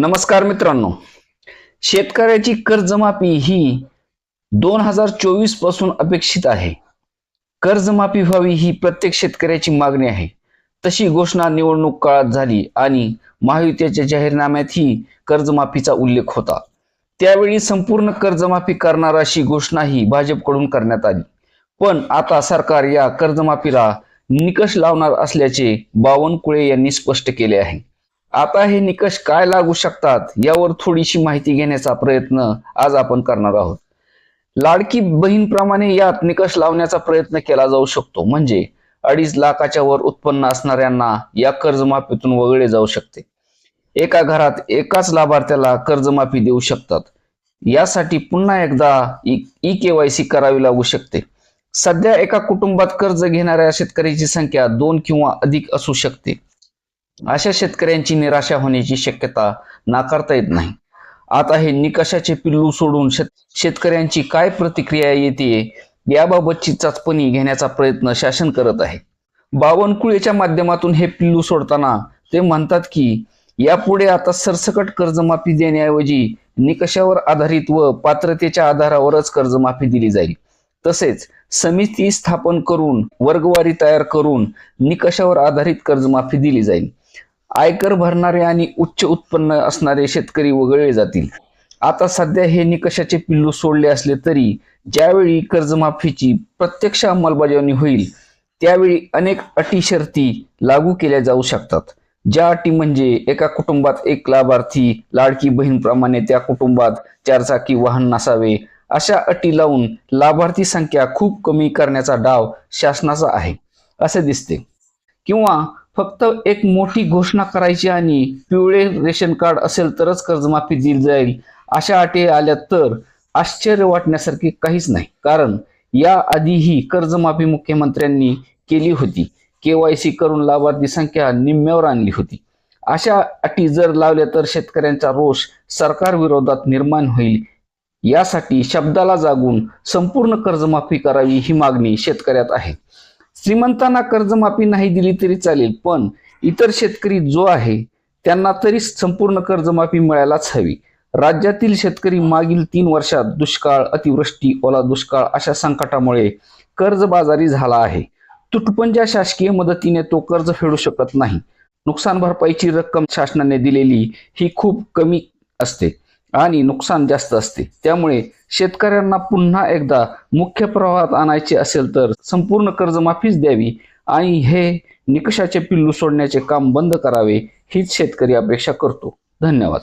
नमस्कार मित्रांनो. शेतकऱ्याची कर्जमाफी ही दोन हजार चोवीसपासून अपेक्षित आहे. कर्जमाफी व्हावी ही प्रत्येक शेतकऱ्याची मागणी आहे. तशी घोषणा निवडणूक काळात झाली आणि महायुतीच्या जाहीरनाम्यात ही कर्जमाफीचा उल्लेख होता. त्यावेळी संपूर्ण कर्जमाफी करणार अशी घोषणाही भाजपकडून करण्यात आली. पण आता सरकार या कर्जमाफीला निकष लावणार असल्याचे बावनकुळे यांनी स्पष्ट केले आहे. आता हे निकष काय लागू शकतात यावर थोडीशी माहिती घेण्याचा प्रयत्न आज आपण करणार आहोत. लाडकी बहीणप्रमाणे यात निकष लावण्याचा प्रयत्न केला जाऊ शकतो. म्हणजे अडीच लाखाच्या वर उत्पन्न असणाऱ्यांना या कर्जमाफीतून वगळले जाऊ शकते. एका घरात एकाच लाभार्थ्याला कर्जमाफी देऊ शकतात. यासाठी पुन्हा एकदा ई केवायसी करावी लागू शकते. सध्या एका कुटुंबात कर्ज घेणाऱ्या शेतकऱ्याची संख्या दोन किंवा अधिक असू शकते. अशा शेतकऱ्यांची निराशा होण्याची शक्यता नाकारता येत नाही. आता हे निकषाचे पिल्लू सोडून शेतकऱ्यांची काय प्रतिक्रिया येते याबाबतची चाचपणी घेण्याचा प्रयत्न शासन करत आहे. बावनकुळेच्या माध्यमातून हे पिल्लू सोडताना ते म्हणतात की यापुढे आता सरसकट कर्जमाफी देण्याऐवजी निकषावर आधारित व पात्रतेच्या आधारावरच कर्जमाफी दिली जाईल. तसेच समिती स्थापन करून वर्गवारी तयार करून निकषावर आधारित कर्जमाफी दिली जाईल. आयकर भरणारे आणि उच्च उत्पन्न असणारे शेतकरी वगळले जातील. आता सध्या हे निकषाचे पिल्लू सोडले असले तरी ज्यावेळी कर्जमाफीची प्रत्यक्ष अंमलबजावणी होईल त्यावेळी अनेक अटी शर्ती लागू केल्या जाऊ शकतात. ज्या अटी म्हणजे एका कुटुंबात एक लाभार्थी लाडकी बहीणप्रमाणे त्या कुटुंबात चारचाकी वाहन नसावे अशा अटी लावून लाभार्थी संख्या खूप कमी करण्याचा डाव शासनाचा आहे. असे दिसते. किंवा फक्त एक मोठी घोषणा करायची आणि पिवळे रेशन कार्ड असेल तरच कर्जमाफी दिली जाईल. अशा अटी आल्या तर आश्चर्य वाटण्यासारखे काहीच नाही. कारण या आधीही कर्जमाफी मुख्यमंत्र्यांनी केली होती. केवायसी करून लाभार्थी संख्या निम्म्यावर आणली होती. अशा अटी जर लावल्या तर शेतकऱ्यांचा रोष सरकार विरोधात निर्माण होईल. यासाठी शब्दाला जागून संपूर्ण कर्जमाफी करावी ही मागणी शेतकऱ्यात आहे. श्रीमंतांना कर्जमाफी नाही दिली तरी चालेल पण इतर शेतकरी जो आहे त्यांना तरी संपूर्ण कर्जमाफी मिळायलाच हवी. राज्यातील शेतकरी मागील तीन वर्षात दुष्काळ अतिवृष्टी ओला दुष्काळ अशा संकटामुळे कर्जबाजारी झाला आहे. तुटपुंज्या शासकीय मदतीने तो कर्ज फेडू शकत नाही. नुकसान भरपाईची रक्कम शासनाने दिलेली ही खूप कमी असते. आणि नुकसान जास्त असते. त्यामुळे शेतकऱ्यांना पुन्हा एकदा मुख्य प्रवाहात आणायचे असेल तर संपूर्ण कर्जमाफीच द्यावी आणि हे निकषाचे पिल्लू सोडण्याचे काम बंद करावे हीच शेतकरी अपेक्षा करतो. धन्यवाद.